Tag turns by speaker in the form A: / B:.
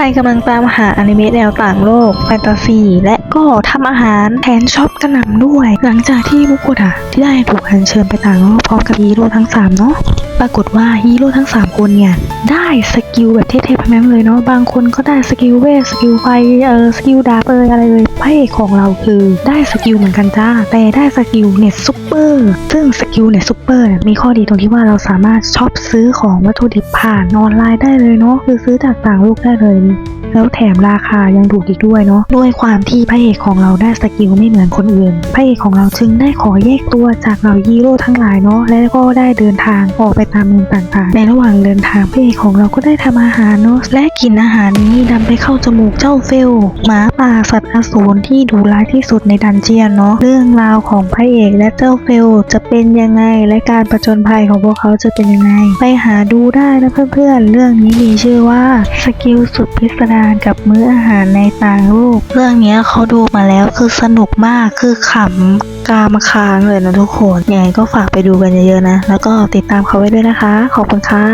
A: รกำลังตามหาอนิเมะแนวต่างโลก แฟนตาซี และก็ทำอาหารแถมช็อปกระหน่ำด้วย หลังจากที่บุกุดะที่ได้ถูกอัญเชิญไปต่างโลกพร้อมกับฮีโร่ทั้ง3เนาะปรากฏว่าฮีโร่ทั้ง 3 คนเนี่ยได้สกิลแบบเท่ๆทั้งนั้นเลยเนาะบางคนก็ได้สกิลเวทสกิลไฟเออสกิลดาบเอยอะไรเลยพระเอกของเราคือได้สกิลเหมือนกันจ้า แต่ได้สกิลเน็ตซุปเปอร์ซึ่งสกิลเน็ตซุปเปอร์เนี่ยมีข้อดีตรงที่ว่าเราสามารถช็อปซื้อของวัตถุดิบผ่านออนไลน์ได้เลยเนาะคือซื้อจากต่างโลกได้เลยแล้วแถมราคายังถูกอีกด้วยเนาะด้วยความที่พระเอกของเราได้สกิลไม่เหมือนคนอื่นพระเอกของเราจึงได้ขอแยกตัวจากเหล่าฮีโร่ทั้งหลายเนาะและก็ได้เดินทางออกไปตามเมืองต่างๆ ในระหว่างเดินทางพระเอกของเราก็ได้ทำอาหารเนาะและกลินอาหารนี้ดำไปเข้าจมูกเจ้าเฟลหมาป่าสัตว์อสูรที่ดุร้ายที่สุดในดันเจียนเนาะเรื่องราวของพระเอกและเจ้าเฟลจะเป็นยังไง และการประจนภัยของพวกเขาจะเป็นยังไง ไปหาดูได้นะเพื่อนๆเรื่องนี้มีชื่อว่าสกิลสุดพิสดารกับมื้ออาหารในต่างโลกเรื่องนี้เขาดูมาแล้วคือสนุกมากคือขำกามค้างเลยนะทุกคนยังไงก็ฝากไปดูกันเยอะๆนะ แล้วก็ติดตามเขาไว้ด้วยนะคะ ขอบคุณค่ะ